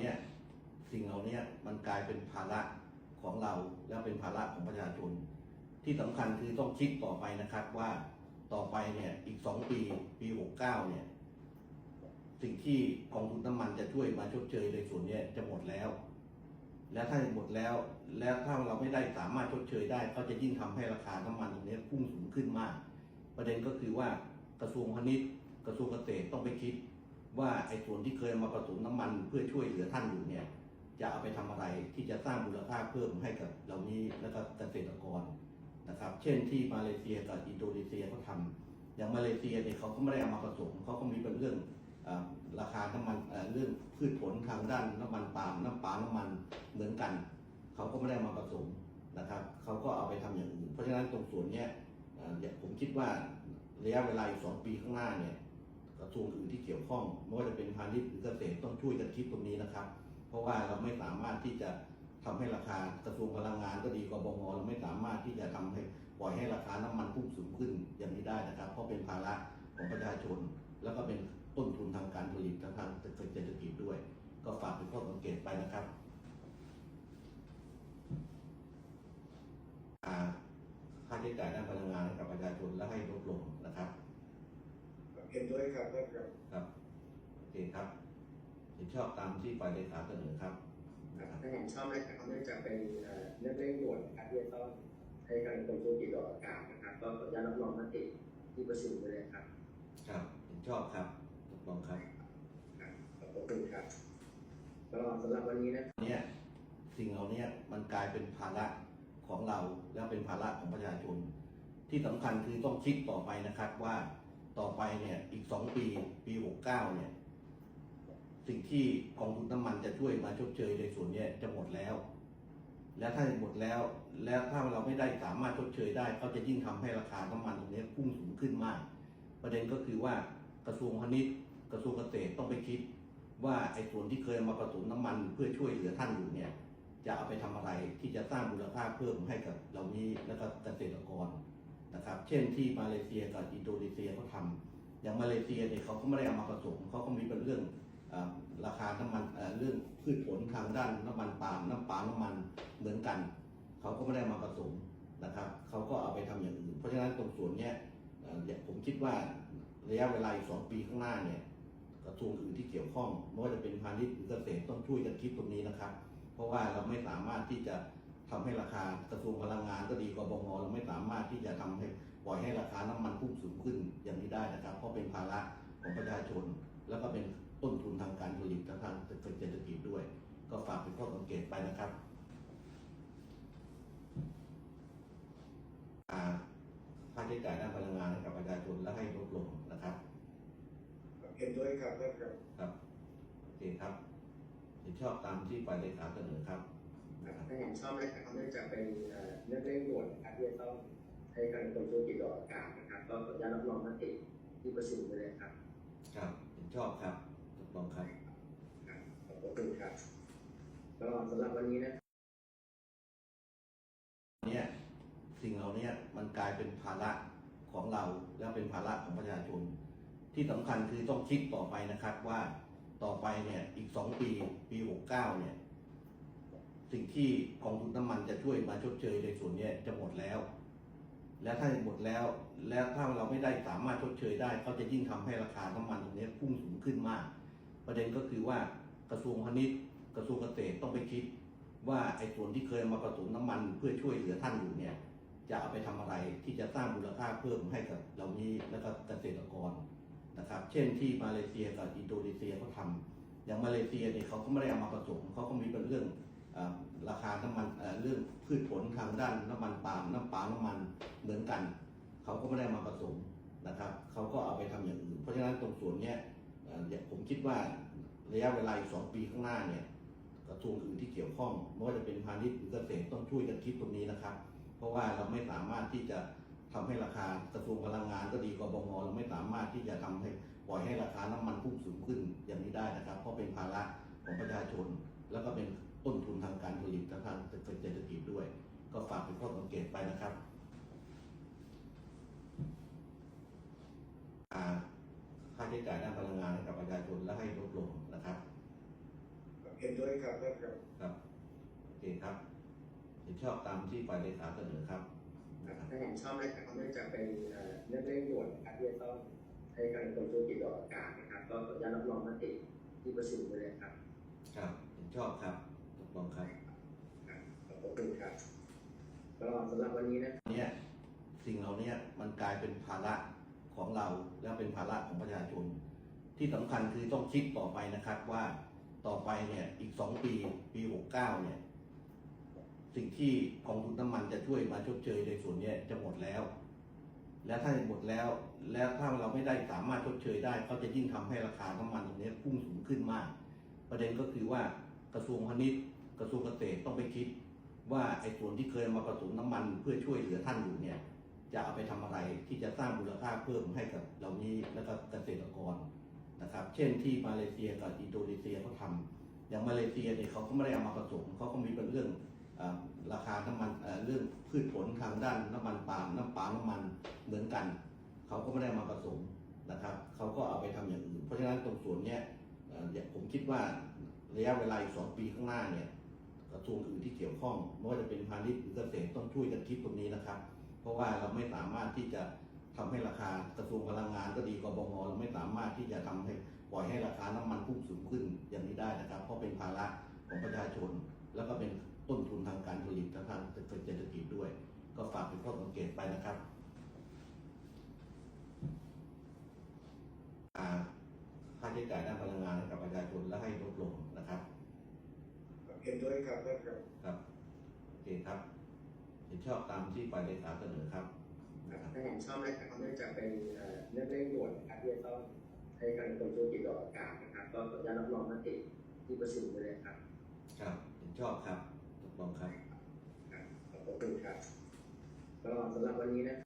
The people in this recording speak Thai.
เนี่ยสิ่งเหล่านี้มันกลายเป็นภาระของเราแล้วเป็นภาระของประชาชน ที่สำคัญคือต้องคิดต่อไปนะครับว่าต่อไปเนี่ยอีกสองปีปีหกเก้าเนี่ยสิ่งที่กองทุนน้ำมันจะช่วยมาชดเชยในส่วนเนี้ยจะหมดแล้ว และถ้าหมดแล้ว แล้วถ้าเราไม่ได้สามารถชดเชยได้ ก็จะยิ่งทำให้ราคาน้ำมันตรงนี้พุ่งสูงขึ้นมาก ประเด็นก็คือว่ากระทรวงพาณิชย์กระทรวงเกษตรต้องไปคิด ว่าไอ้ส่วนที่เคยมาผสมน้ำมันเพื่อช่วยเหลือท่านอยู่เนี่ย จะเอาไปทำอะไรที่จะสร้างมูลค่าเพิ่มให้กับเหล่านี้แล้วก็เกษตรกรนะครับ เช่นที่มาเลเซียกับอินโดนีเซียเขาทำอย่างมาเลเซียเนี่ยเขาก็ไม่ได้เอามาผสมเขาก็มีเป็นเรื่องอราคาน้ำมันเอ่อเรื่องพืชผลทางด้านน้ำมันปาล์มน้ำปาล์มน้ำมันเหมือนกันเขาก็ไม่ได้มาผสมนะครับเขาก็เอาไปทำอย่างอื่นเพราะฉะนั้นตรงส่วนเนี้ยเอ่อเนี่ยผมคิดว่าระยะเวลาอีกสองปีข้างหน้าเนี่ย กระทรวงอื่นที่เกี่ยวข้องไม่ว่าจะเป็นพาณิชย์หรือเกษตรต้องช่วยกันคิดตรงนี้นะครับ เพราะว่าเราไม่สามารถที่จะทำให้ราคากระทรวงพลังงานก็ดีกบงเราไม่สามารถที่จะทำให้ปล่อยให้ราคาน้ำมันพุ่งสูงขึ้นอย่างนี้ได้นะครับ เพราะเป็นภาระของประชาชน แล้วก็เป็นต้นทุนทางการผลิตทางทางเศรษฐกิจด้วย ก็ฝากเป็นข้อสังเกตไปนะครับค่าใช้จ่ายด้านพลังงานให้กับประชาชนและให้ลดลงนะครับ เห็นด้วยครับท่านครับครับโอเคครับเห็นชอบตามที่ฝ่ายเลขาเสนอครับนะครับถ้าเห็นชอบนะครับเนื่องจากเป็นเอ่อเรื่องเร่งด่วนนะครับที่จะต้องใช้การกรมธุรกิจออกอากาศนะครับก็ขออนุญาตรับรองมติที่ประชุมไปเลยครับ ครับเห็นชอบครับตกลงครับครับขอบคุณครับก็สำหรับวันนี้นะเนี่ยสิ่งเหล่านี้มันกลายเป็นภาระของเราแล้วเป็นภาระของประชาชน ที่สำคัญคือต้องคิดต่อไปนะครับว่า ต่อไปเนี่ยอีกสองปีปีหกเก้าเนี่ย สิ่งที่กองทุนน้ำมันจะช่วยมาชดเชยในส่วนเนี้ยจะหมดแล้ว และถ้าหมดแล้ว แล้วถ้าเราไม่ได้สามารถชดเชยได้ ก็จะยิ่งทำให้ราคาน้ำมันตรงนี้พุ่งสูงขึ้นมาก ประเด็นก็คือว่ากระทรวงพาณิชย์กระทรวงเกษตรต้องไปคิด ว่าไอ้ส่วนที่เคยมาผสมน้ำมันเพื่อช่วยเหลือท่านอยู่เนี่ยจะเอาไปทำอะไรที่จะสร้างมูลค่าเพิ่มให้กับเหล่านี้แล้วก็เกษตรกร นะครับ เช่นที่มาเลเซียกับอินโดนีเซียเขาทำอย่างมาเลเซียเนี่ยเขาก็ไม่ได้เอามาผสมเขาก็มีเป็นเรื่องอราคาน้ำมันเรื่องพืชผลทางด้านน้ำมันปาล์มน้ำปาล์มน้ำมันเหมือนกันเขาก็ไม่ได้มาผสมนะครับเขาก็เอาไปทำอย่างอื่นเพราะฉะนั้นตรงส่วนเนี้ยเอ่อเนี่ยผมคิดว่าระยะเวลาอีกสองปีข้างหน้าเนี่ยกระทรวงอื่นที่เกี่ยวข้องไม่ว่าจะเป็นพาณิชย์หรือเกษตรต้องช่วยกันคิดตรงนี้นะครับ เพราะว่าเราไม่สามารถที่จะทำให้ราคากระทรวงพลังงานก็ดีกบงเราไม่สามารถที่ ให้ราคาน้ำมันพุ่งสูงขึ้นอย่างนี้ได้นะครับ เพราะเป็นภาระของประชาชน แล้วก็เป็นต้นทุนทางการผลิตทางทางเศรษฐกิจด้วย ก็ฝากเป็นข้อสังเกตไปนะครับอ่าค่าใช้จ่ายด้านพลังงานให้กับประชาชนและให้ลดลงนะครับเห็นด้วยครับท่านครับครับโอเคครับเห็นชอบตามที่ฝ่ายเลขาเสนอครับนะครับถ้าเห็นชอบนะครับเนื่องจากเป็นเอ่อเรื่องเร่งด่วนนะครับที่จะต้อง ใช้การกรมธุรกิจออกอากาศนะครับ ก็ขออนุญาตรับรองมติที่ประชุมไปเลยครับ ครับเห็นชอบครับตกลงครับครับขอบคุณครับก็สำหรับวันนี้นะเนี่ยสิ่งเหล่านี้มันกลายเป็นภาระของเราแล้วเป็นภาระของประชาชน ที่สำคัญคือต้องคิดต่อไปนะครับว่าต่อไปเนี่ยอีกสองปีปีหกเก้าเนี่ย สิ่งที่กองทุนน้ำมันจะช่วยมาชดเชยในส่วนเนี้ยจะหมดแล้ว และถ้าหมดแล้ว แล้วถ้าเราไม่ได้สามารถชดเชยได้ก็จะยิ่งทำให้ราคาน้ำมันตรงนี้พุ่งสูงขึ้นมาก ประเด็นก็คือว่ากระทรวงพาณิชย์ กระทรวงเกษตรต้องไปคิด ว่าไอ้ส่วนที่เคยมาผสมน้ำมันเพื่อช่วยเหลือท่านอยู่เนี่ย จะเอาไปทำอะไรที่จะสร้างมูลค่าเพิ่มให้กับเหล่านี้แล้วก็เกษตรกรนะครับ เช่นที่มาเลเซียกับอินโดนีเซียเขาทำอย่างมาเลเซียเนี่ยเขาก็ไม่ได้เอามาผสมเขาก็มีเป็นเรื่อง ราคาน้ำมันเรื่องพืชผลทางด้านน้ำมันปาล์มน้ำปาล์มน้ำมันเหมือนกัน เขาก็ไม่ได้มาผสมนะครับ เขาก็เอาไปทำอย่างอื่น เพราะฉะนั้นตรงส่วนเนี้ยผมคิดว่าระยะเวลาอีกสองปีข้างหน้าเนี่ยกระทรวงอื่นที่เกี่ยวข้องไม่ว่าจะเป็นพาณิชย์หรือเกษตรต้องช่วยกันคิดตรงนี้นะครับ เพราะว่าเราไม่สามารถที่จะทำให้ราคากระทรวงพลังงานก็ดีกบงเราไม่สามารถที่จะทำให้ปล่อยให้ราคาน้ำมันพุ่งสูงขึ้นอย่างนี้ได้นะครับ เพราะเป็นภาระของประชาชนแล้วก็เป็น ต้นทุนทางการผลิตทางทางเศรษฐกิจด้วย ก็ฝากเป็นข้อสังเกตไปนะครับอ่าค่าใช้จ่ายด้านพลังงานให้กับประชาชนและให้ลดลงนะครับเห็นด้วยครับท่านครับครับโอเคครับ เห็นชอบตามที่ฝ่ายเลขาเสนอครับนะครับถ้าเห็นชอบนะครับเนื่องจากเป็นเอ่อเรื่องเร่งด่วนนะครับที่จะต้องให้การกรมธุรกิจออกอากาศนะครับ ก็ขออนุญาตรับรองมติที่ประชุมไปเลยครับ ครับ เห็นชอบครับ ตกลงครับครับ ขอบคุณครับก็สำหรับวันนี้นะเนี่ยสิ่งเหล่านี้มันกลายเป็นภาระของเราแล้วเป็นภาระของประชาชน ที่สำคัญคือต้องคิดต่อไปนะครับว่าต่อไปเนี่ยอีกสองปีปีหกเก้าเนี่ยสิ่งที่กองทุนน้ำมันจะช่วยมาชดเชยในส่วนเนี้ยจะหมดแล้ว และถ้าหมดแล้ว แล้วถ้าเราไม่ได้สามารถชดเชยได้เขาจะยิ่งทำให้ราคาน้ำมันตรงนี้พุ่งสูงขึ้นมาก ประเด็นก็คือว่ากระทรวงพาณิชย์ กระทรวงเกษตรต้องไปคิด ว่าไอ้ส่วนที่เคยมาผสมน้ำมันเพื่อช่วยเหลือท่านอยู่เนี่ย จะเอาไปทำอะไรที่จะสร้างมูลค่าเพิ่มให้กับเหล่านี้แล้วก็เกษตรกรนะครับ เช่นที่มาเลเซียกับอินโดนีเซียเขาทำอย่างมาเลเซียเนี่ยเขาก็ไม่ได้เอามาผสมเขาก็มีเป็นเรื่องอราคาน้ำมันเรื่องพืชผลทางด้านน้ำมันปาล์มน้ำปาล์มน้ำมันเหมือนกัน เขาก็ไม่ได้มาผสมนะครับ เขาก็เอาไปทำอย่างอื่น เพราะฉะนั้นตรงส่วนเนี้ยผมคิดว่าระยะเวลาอีกสองปีข้างหน้าเนี่ย กระทรวงอื่นที่เกี่ยวข้องไม่ว่าจะเป็นพาณิชย์หรือเกษตรต้องช่วยกันคิดตรงนี้นะครับ เพราะว่าเราไม่สามารถที่จะทำให้ราคากระทรวงพลังงานก็ดีกบงเราไม่สามารถที่จะทำให้ปล่อยให้ราคาน้ำมันพุ่งสูงขึ้นอย่างนี้ได้นะครับ เพราะเป็นภาระของประชาชน แล้วก็เป็นต้นทุนทางการผลิตและทางเศรษฐกิจด้วย ก็ฝากเป็นข้อสังเกตไปนะครับค่าใช้จ่ายด้านพลังงานกับประชาชนและให้ลดลงนะครับ เห็นด้วยครับท่านครับครับโอเคครับเห็นชอบตามที่ฝ่ายเลขาเสนอครับนะครับถ้าเห็นชอบนะครับเนื่องจากเป็นเอ่อเรื่องเร่งด่วนนะครับที่จะต้องให้การกรมธุรกิจออกอากาศนะครับ ก็ขออนุญาตรับรองมติที่ประชุมไปเลยครับ ครับเห็นชอบครับตกลงครับครับขอบคุณครับก็สำหรับวันนี้นะ